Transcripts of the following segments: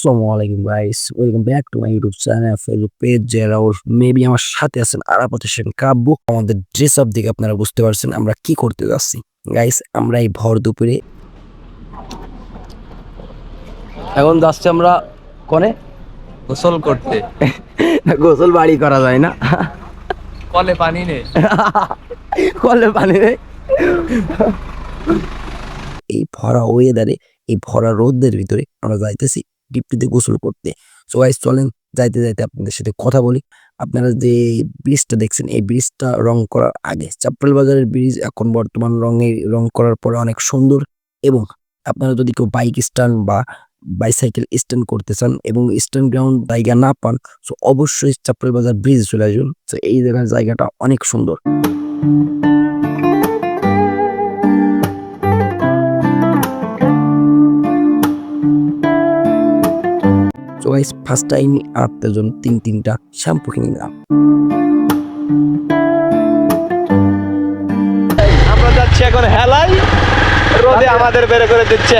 আসসালামু আলাইকুম guys welcome back to my YouTube channel Facebook page যারা মেবি আমার সাথে আছেন আরাপত সেন কাব্য আমাদের ড্রেস আপ দিকে আপনারা বুঝতে পারছেন আমরা কি করতে যাচ্ছি। গাইস আমরা এই ভর দুপুরে এখন যাচ্ছি আমরা কনে? গোসল করতে। গোসল বাড়ি করা যায় না। কলে পানি নেই কলে পানি নেই এই ভরা ওয়েদারে এই ভরা রোদের ভিতরে আমরা যাইতেছি ডিপটিতে গোসল করতে। সো গাইস চলেন যাইতে যাইতে আপনাদের সাথে কথা বলি। আপনারা যে ব্রিজটা দেখছেন, এই ব্রিজটা রং করার আগে চাপ্পাল বাজারের ব্রিজ এখন বর্তমান রঙে রং করার পরে অনেক সুন্দর এবং আপনারা যদি কেউ বাইক স্ট্যান্ড বা বাইসাইকেল স্ট্যান্ড করতে চান এবং স্ট্যান্ড গ্রাউন্ড জায়গা না পান সো অবশ্যই চাপ্পাল বাজার ব্রিজ চলে আসুন। তো এই জায়গার জায়গাটা অনেক সুন্দর। গাইস ফার্স্ট টাইম আপনার জন্য তিন তিনটা শ্যাম্পু কিনে নিলাম। আমরা যাচ্ছি এখন হেলাই রোদে আমাদের বের করে দিচ্ছে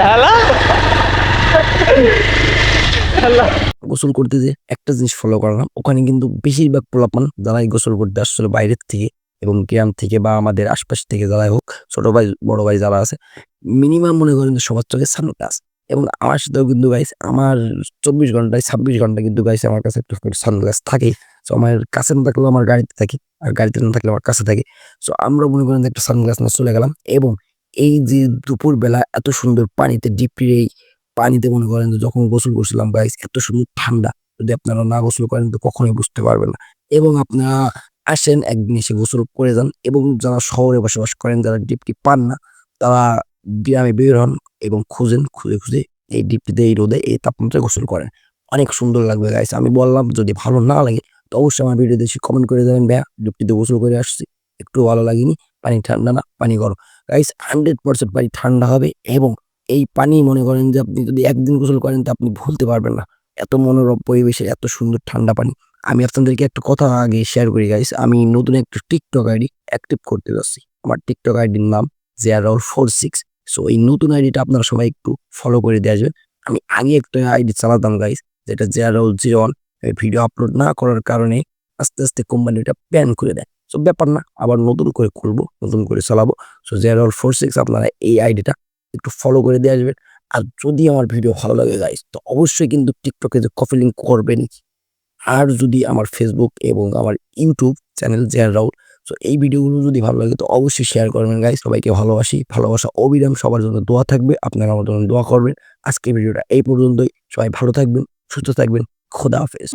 হেলা গোসল করতে যে একটা জিনিস ফলো করলাম। ওখানে কিন্তু বেশিরভাগ পোলাপান যারাই গোসল করতে আসছিল বাইরের থেকে এবং গ্রাম থেকে বা আমাদের আশপাশ থেকে যারাই হোক ছোট ভাই বড় ভাই যারা আছে মিনিমাম মনে করেন সবার চোখে সানগ্লাস এবং আমার সাথেও কিন্তু গাইস আমার চব্বিশ ঘন্টায় ছাব্বিশ ঘণ্টা কিন্তু গাইছে আমার কাছে একটু সানগ্লাস থাকে তো আমার কাছে না থাকলেও আমার গাড়িতে থাকে, আর গাড়িতে না থাকলে আমার কাছে থাকে। সো আমরা মনে করেন একটা সানগ্লাস নিয়ে চলে গেলাম এবং এই যে দুপুর বেলা এত সুন্দর পানিতে ডিপির এই পানিতে মনে করেন যখন গোসল করছিলাম গাইস এত সুন্দর ঠান্ডা। যদি আপনারা না গোসল করেন তো কখনোই বুঝতে পারবেন না। এবং আপনারা আসেন, একদিন এসে গোসল করে যান এবং যারা শহরে বসবাস করেন, যারা ডিপটি পান না, তারা গ্রামে বের হন এবং খুঁজেন, খুঁজে খুঁজে এই ডিপটিতে এই রোদে এই তাপমাত্রায় গোসল করেন। অনেক সুন্দর লাগবে গাইস আমি বললাম, যদি ভালো না লাগে, তো অবশ্যই আমার ভিডিও দেখে কমেন্ট করে দেবেন ভাইয়া ডিপটিতে গোসল করে আসছি, একটু ভালো লাগেনি, পানি ঠান্ডা না, পানি গরম। গাইস হান্ড্রেড পার্সেন্ট পানি ঠান্ডা হবে এবং এই পানি মনে করেন যে আপনি যদি একদিন গোসল করেন, তো আপনি ভুলতে পারবেন না। এত মনোরম পরিবেশে, এত সুন্দর ঠান্ডা পানি। আমি আপনাদেরকে একটা কথা আগে শেয়ার করি গাইস আমি নতুন একটা টিকটক আইডি অ্যাক্টিভ করতে যাচ্ছি। আমার টিকটক আইডির নাম জেয়ার ফোর সিক্স সো এই নতুন আইডিটা আপনারা সবাই একটু ফলো করে দিয়ে আসবেন। আমি আগে একটা আইডি চালাতাম গাইস যেটা জেয়ার জিরো ওয়ান ভিডিও আপলোড না করার কারণে আস্তে আস্তে কোম্পানিটা ব্যান করে দেয়। সো ব্যাপার না, আবার নতুন করে খুলবো, নতুন করে চালাবো। সো জেয়ার ফোর সিক্স আপনারা এই আইডিটা একটু ফলো করে দিয়ে আসবেন। আর যদি আমার ভিডিও ভালো লাগে গাইস তো অবশ্যই কিন্তু টিকটকে যে কপি লিঙ্ক করবেন। আর যদি আমার ফেসবুক এবং আমার ইউটিউব চ্যানেল জেয়ার রাউল সো এই ভিডিওগুলো যদি ভালো লাগে তো অবশ্যই শেয়ার করবেন গাই সবাইকে ভালোবাসি। ভালোবাসা অবিরাম সবার জন্য দোয়া থাকবে। আপনারা আমার জন্য দোয়া করবেন। আজকে ভিডিওটা এই পর্যন্তই। সবাই ভালো থাকবেন, সুস্থ থাকবেন। খোদা হাফেজ।